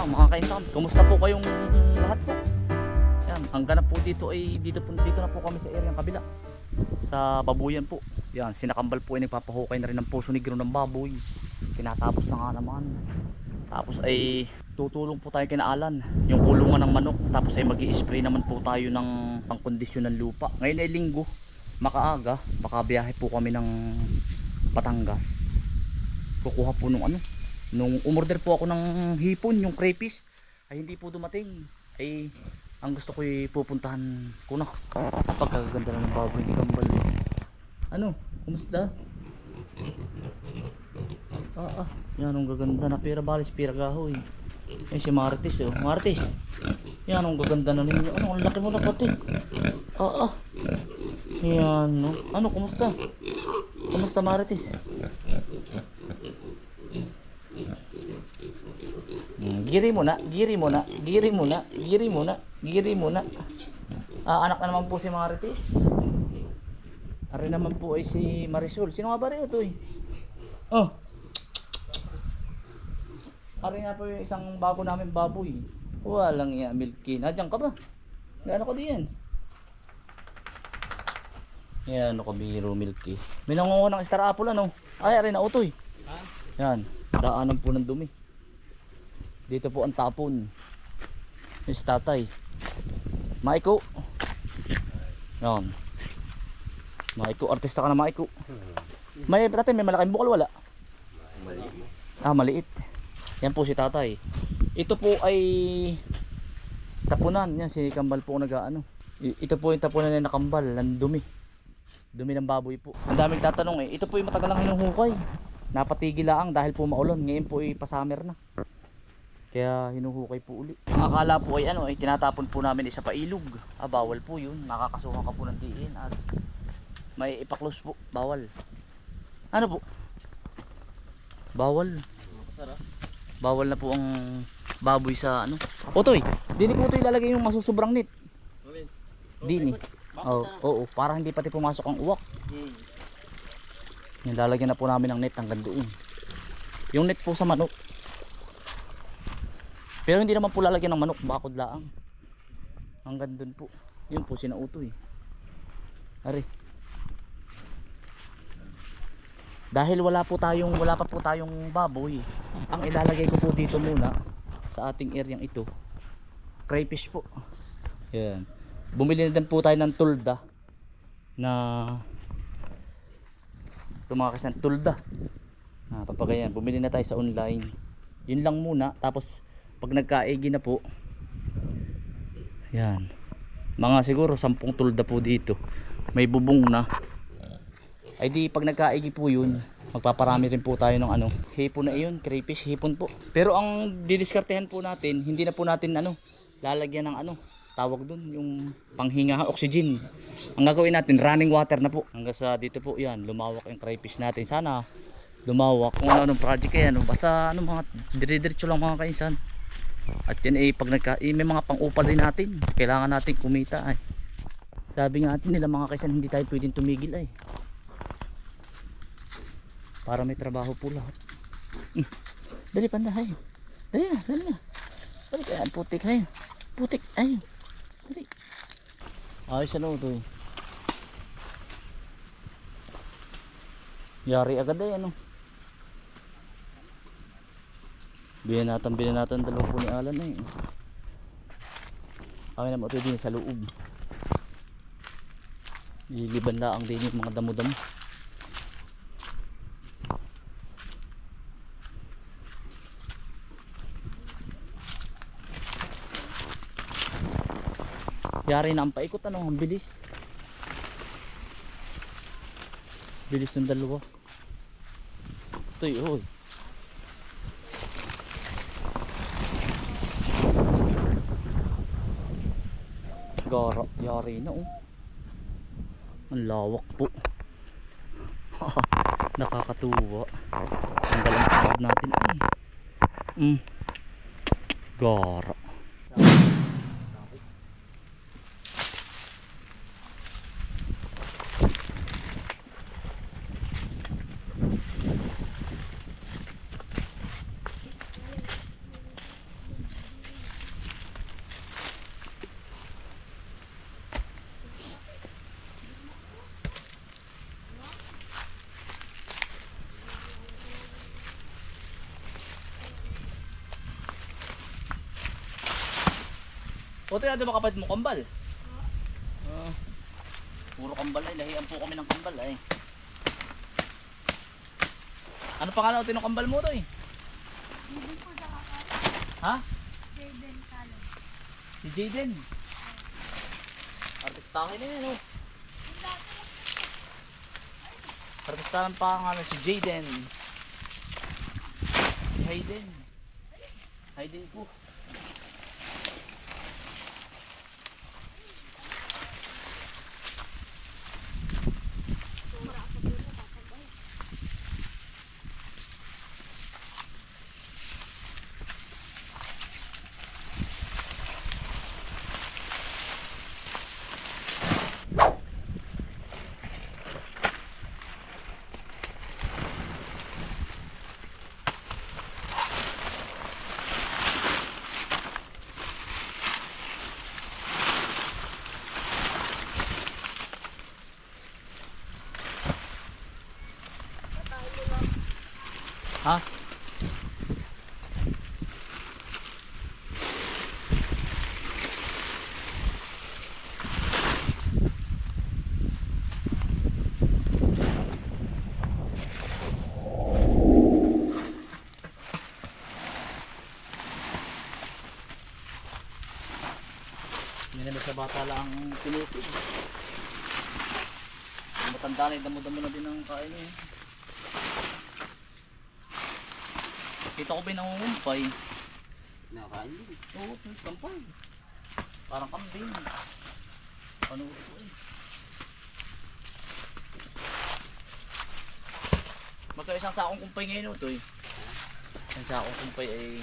lang mga kainsan. Kumusta po kayong lahat po? Yan, ang ganap po dito ay dito po dito na po kami sa area kabila. Sa babuyan po. Yan, sinakambal po ay nagpapahukay na rin ng puso negro ng baboy. Tinatapos na nga naman. Tapos ay tutulong po tayo kina Alan yung kulungan ng manok tapos ay mag spray naman po tayo ng pangkondisyon ng lupa ngayon ay linggo makaaga baka biyahe po kami ng Batangas kukuha po nung ano nung umorder po ako ng hipon yung crayfish ay hindi po dumating. Ay ang gusto ko pupuntahan ko na. Pagkaganda ng baboy ni Kambal ano? Kumusta? Ah ah. Yan ang gaganda na pera balis pira gahoy eh si Martis oh. Martis yan ang gaganda na ninyo. Ano ang laki mo na pati ah ah. Yan no ano kumusta? Kumusta Martis giri mo na, giri mo na, giri mo na, giri mo na, giri mo na. Ah, anak na naman po si Marites. Ari naman po ay si Marisol. Sino nga ba rin ito eh? Oh. Ari nga po yung isang bago namin baboy. Walang iya, Milky. Nandiyan ka ba? Gano'n ko diyan? Yan, ano ko biro Milky. May nangungo ng star apple ano? Ay, ari na utoy. Yan, daanan po ng dumi. Dito po ang tapon. Si tatay. Maiko. Yan. Maiko, artista ka na Maiko. May tatay, may malaking bukal wala? Ah, maliit. Yan po si tatay. Ito po ay tapunan. Yan, si Kambal po nag-ano. Ito po yung tapunan na nakambal, ang dumi. Dumi ng baboy po. Ang daming tatanong eh. Ito po yung matagal lang hinuhukay. Napatigil lang dahil po maulan. Ngayon po ay pasamer na. Kaya hinuhukay po uli. Akala po ay ano ay tinatapon po namin isa pa ilog. Ah bawal po yun. Nakakasuhan ka po ng diin. At may ipaklos po. Bawal. Ano po? Bawal. Bawal na po ang baboy sa ano. Otoy, dini po ito ilalagay yung masusobrang net. Dini. Oo, oo, para hindi pati pumasok ang uwak. Yung lalagyan na po namin ng net hanggang doon. Yung net po sa manok. Pero hindi naman po lalagyan ng manok, bakod laang. Hanggang doon po. Yun po sinautoy. Ari. Dahil wala po tayong wala pa po tayong baboy, ang ilalagay ko po dito muna sa ating areang ito. Crayfish po. Yan. Bumili na din po tayo ng tulda na tumakas ng tulda. Ah, papagayan. Bumili na tayo sa online. Yun lang muna. Tapos pag nagkaigi na po, yan. Mga siguro 10 tulda po dito. May bubong na. Ay di pag nagkaigi po yun, magpaparami rin po tayo ng ano, hipon na iyon, crayfish, hipon po. Pero ang didiskartehan po natin, hindi na po natin ano, lalagyan ng ano, tawag dun, yung panghinga, oxygen. Ang gagawin natin, running water na po. Hanggang sa dito po, yan, lumawak yung crayfish natin. Sana lumawak kung ano anong project kaya ano basta ano mga dire-diretso lang mga kainsan at yan eh pag nagka eh, may mga pang-upal din natin. Kailangan natin kumita ay. Sabi nga natin nila mga kaisan hindi tayo pwedeng tumigil ay. Para may trabaho po lahat. Hmm. dali panda hay dali na dali na. Dali kaya putik hay putik ay. Dali. Ayos ano to eh. Yari agad ay ano binanatan binanatan dalawa po ni Alan eh kami naman ito din sa loob liliban laang din yung mga damo-damo Yari na ang paikot ano, ang bilis. Bilis ng dalawa. Ito oy. Gara, yari na oh. Ang lawak po. Nakakatuwa. Ang galang natin ay. Mm. Gara. Puto yan, di ba kapatid mo kambal? Ah. puro kambal ay, lahian po kami ng kambal ay. Ano pangalan ulit ng kambal mo to eh? Ha? Si Jaden. Artistahin na yan oh. Artistahan pa ang ano si Jaden. Si Hayden. Hayden po. Naman sa bata lang ang pinuto. Ang Matanda na, damo-damo na din ang kain eh. Kita ko ba yung nangungumpay? Nakain din. Oo, sampay. Parang kambing. Ano ko eh. Magka isang sakong kumpay ngayon ito eh. Isang sakong kumpay ay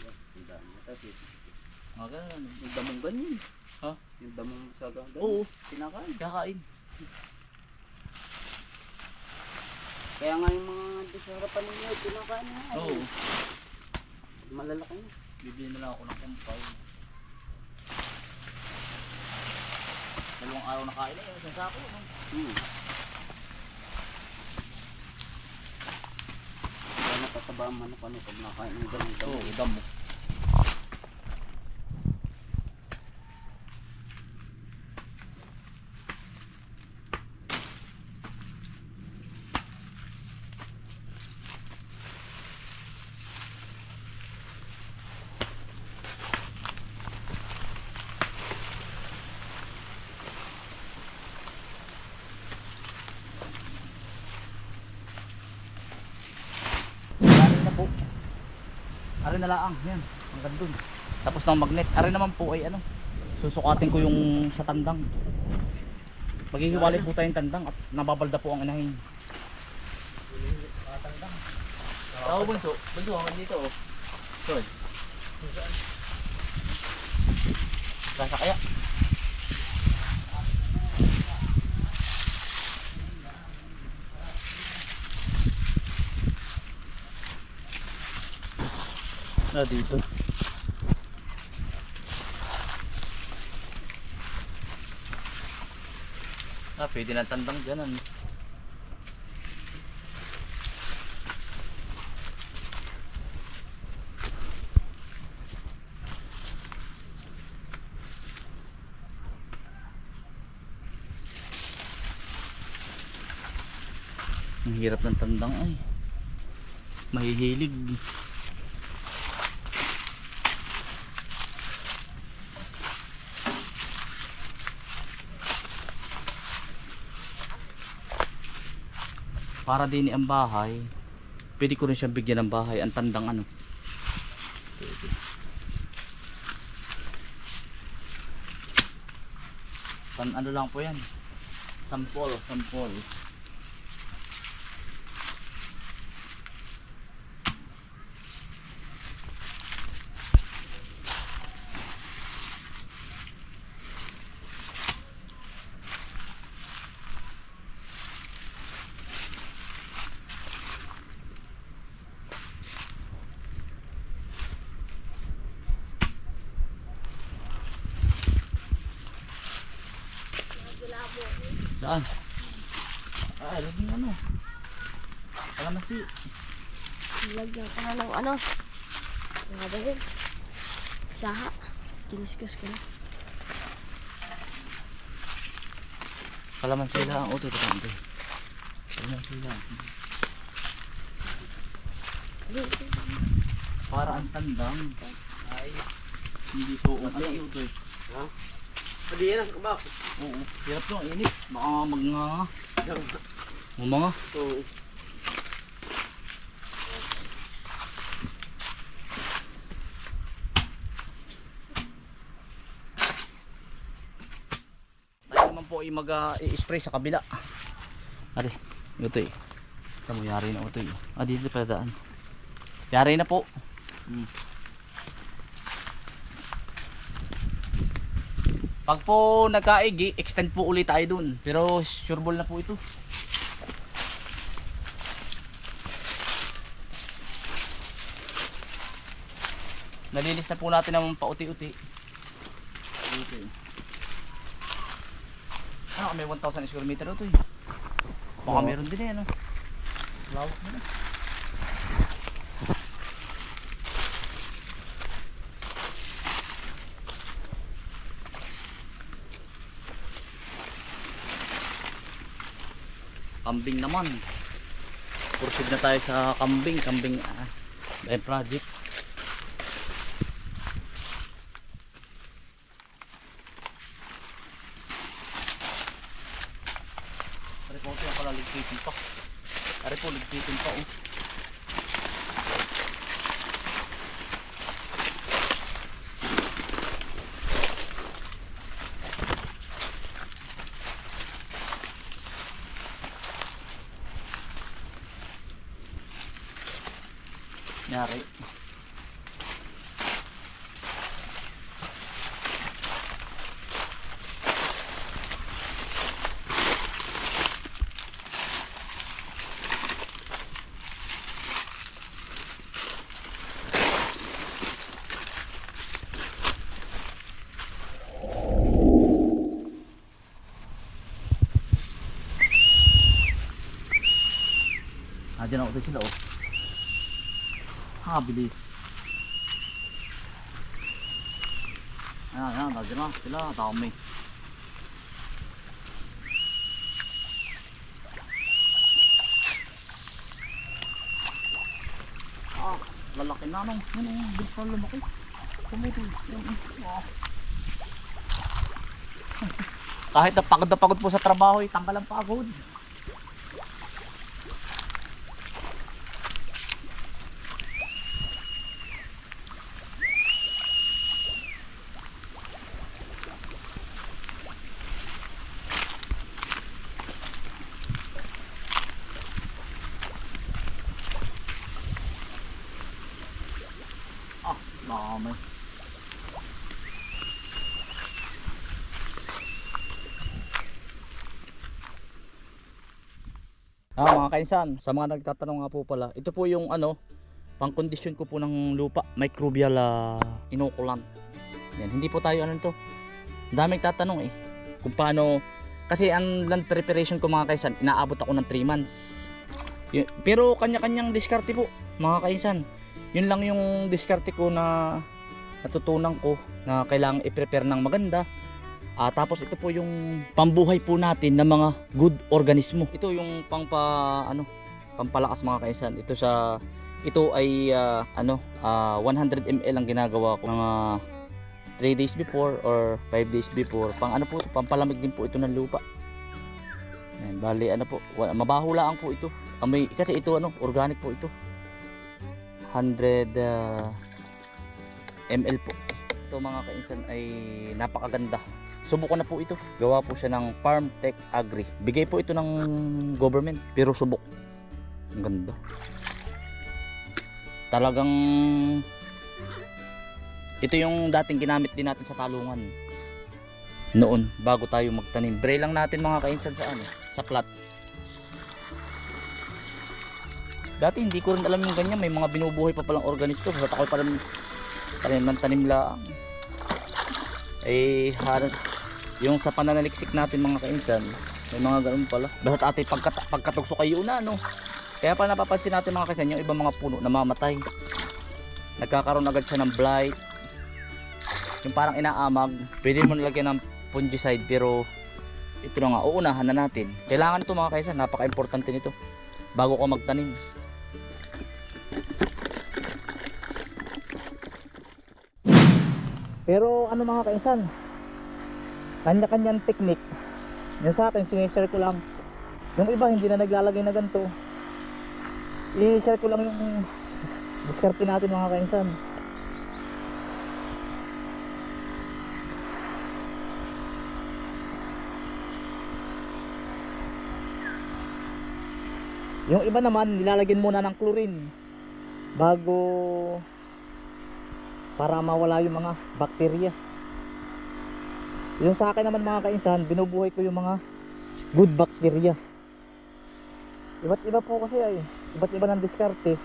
Ang dami. Tapos mga ganun. yung damong ganyan. Ha? Yung damong sa ganyan. Oo, Kinakain. kakain. Kaya nga yung mga doon sa harapan ninyo, kinakain na. nga. Oo. Malalaki na. Bibili na lang ako ng kumpay. Dalawang araw na kain na yun, isang sako. No? Hmm. Kaya natataba ang manok ano pag nakain ng ganun. Oo, damo. Na laang, yan. Hanggang dun. Tapos ng magnet. Ari naman po ay ano. Susukatin ko yung sa tandang. Maghihiwalay po tayong tandang at nababalda po ang inahin. Tao bunso, bunso hanggang dito oh. Soy. Kasa kaya? Na dito. Ah, pwede na tandang ano. Ang hirap ng tandang ay. Mahihilig. Para din ang bahay. Pwede ko rin siyang bigyan ng bahay. Ang tandang ano. Pan ano lang po yan. Sampol, sampol. Saan? Ah, laging ano. Kalamansi. Lagyan ka na ng ano. Ano ba yun? Saha. Kiniskas ka na. Kalaman sila ang utoy. Kalaman Kalaman sila. Para ang tandang ay hindi po ang ano utoy. Pwede yan ang kabak. Oo. Hirap to, init. Baka magnganga. Umanga. Oo. Tayo naman po ay mag-i-spray sa kabila. Ari, ito eh. Tamo, yari na ito eh. Ah, dito pala daan. Yari na po. Hmm. Pag po nagkaigi, extend po ulit tayo dun. Pero sure ball na po ito. Nalilis na po natin ng pauti-uti. Eh. Ah, may 1,000 square meter ito eh. Baka meron din eh, ano? Lawak na Kambing naman. Proceed na tayo sa kambing, kambing eh, project. Pare po ito pala ligpitin pa. Pare po ligpitin pa oh. Nyari. Ah, dyan ako sila oh. Ha, bilis. Ayan, ayan, nandiyan na sila, dami. Ah, lalaki na nung. Yan, yan, bilis na lumaki. Tumuto, yan, yan. Ah. Kahit na pagod na pagod po sa trabaho, eh, tanggal ang pagod. Ah, dami. Ah, mga kainsan, sa mga nagtatanong nga po pala, ito po yung ano, pang-condition ko po ng lupa, microbial uh, inoculant. Yan, hindi po tayo ano to. Daming tatanong eh. Kung paano, kasi ang land preparation ko mga kaisan, inaabot ako ng 3 months. Pero kanya-kanyang diskarte po, mga kaisan. Yun lang yung diskarte ko na natutunan ko na kailangan i-prepare ng maganda. Ah, tapos ito po yung pambuhay po natin ng mga good organismo. Ito yung pang pa, ano, pampalakas mga kaisan. Ito sa ito ay ah, ano, ah, 100 ml ang ginagawa ko mga 3 days before or 5 days before. Pang ano po, pampalamig din po ito ng lupa. Yan, bali ano po, mabaho lang po ito. Kasi ito ano, organic po ito. 100 ah, ml po. Ito mga kainsan ay napakaganda. Subok ko na po ito. Gawa po siya ng Farm Tech Agri. Bigay po ito ng government pero subok. Ang ganda. Talagang ito yung dating ginamit din natin sa talungan. Noon bago tayo magtanim. Spray lang natin mga kainsan sa ano, sa plat. Dati hindi ko rin alam yung ganyan, may mga binubuhay pa palang organisto. Sa takoy pa rin tanim ng tanim lang. Eh, halos yung sa pananaliksik natin mga kainsan, may mga ganun pala. Basta ate pagkat pagkatugso kayo na no. Kaya pa napapansin natin mga kainsan, yung ibang mga puno namamatay. Nagkakaroon agad siya ng blight. yung parang inaamag pwede mo nalagyan ng fungicide pero ito na nga uunahan na natin kailangan ito mga kaisan napaka importante nito bago ka magtanim pero ano mga kaisan kanya-kanyang technique yung sa akin sinishare ko lang. Yung iba hindi na naglalagay na ganito. I-share ko lang yung diskarte natin mga kainsan. Yung iba naman nilalagyan muna ng chlorine bago para mawala yung mga bakterya. Yung sa akin naman mga kainsan binubuhay ko yung mga good bacteria iba't iba po kasi ay iba't iba ng diskarte.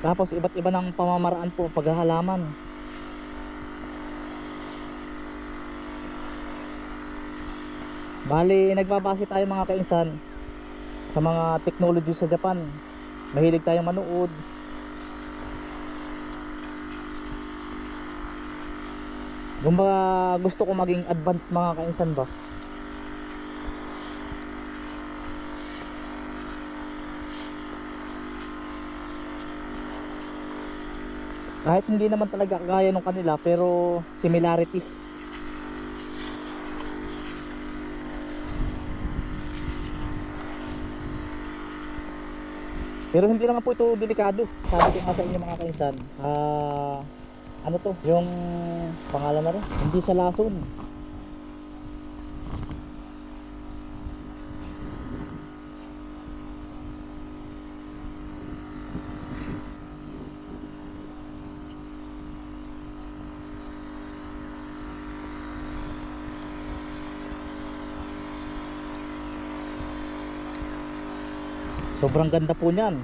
Tapos iba't iba ng pamamaraan po paghahalaman. Bali nagbabase tayo mga kainsan sa mga technology sa Japan mahilig tayong manood. Kumbaga gusto ko maging advanced mga kainsan ba? Kahit hindi naman talaga gaya nung kanila pero similarities pero hindi naman po ito delikado. Sabi ko nga sa inyo mga kainsan ah ano to? Yung pangalan na rin hindi siya lason sobrang ganda po niyan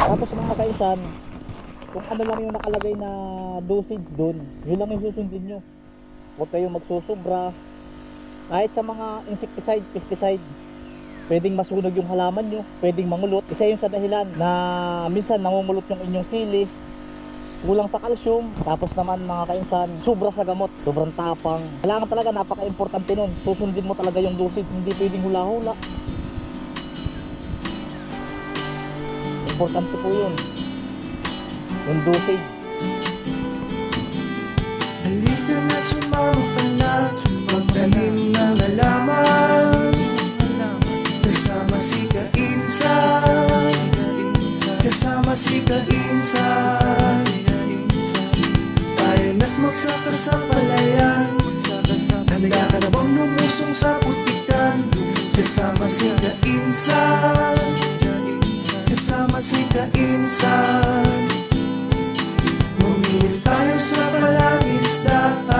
Tapos mga kaisan, kung ano lang yung nakalagay na dosage doon, yun lang yung susundin nyo. Huwag kayong magsusobra. Kahit sa mga insecticide, pesticide, pwedeng masunog yung halaman nyo, pwedeng mangulot. Isa yun sa dahilan na minsan nangungulot yung inyong sili, kulang sa calcium, tapos naman mga kainsan, sobra sa gamot, sobrang tapang. Kailangan talaga napaka-importante nun. Susundin mo talaga yung dosage, hindi pwedeng hula-hula. Importante po yun. Yung dosage. Halika na't Kainsan Tayo na't magsaka sa palayan. Handa ka na bang lumusong sa putikan? Kasama si Kainsan. Kasama si Kainsan. Bumili tayo sa palangisdaan para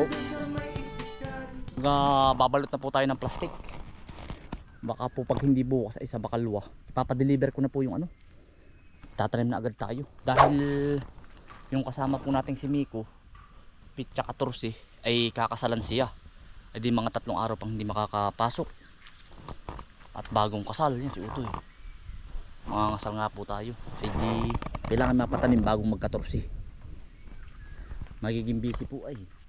Ikan Mga babalot na po tayo ng plastic. Baka po pag hindi bukas ay sa bakalwa. Ipapadeliver ko na po yung ano. Tatanim na agad tayo. Dahil yung kasama po nating si Miko, pitsa 14 ay kakasalan siya. Ay di mga tatlong araw pang hindi makakapasok. At bagong kasal yan si Utoy. Mga ngasal nga po tayo. Ay di kailangan mapatanim bagong mag 14. Magiging busy po ay.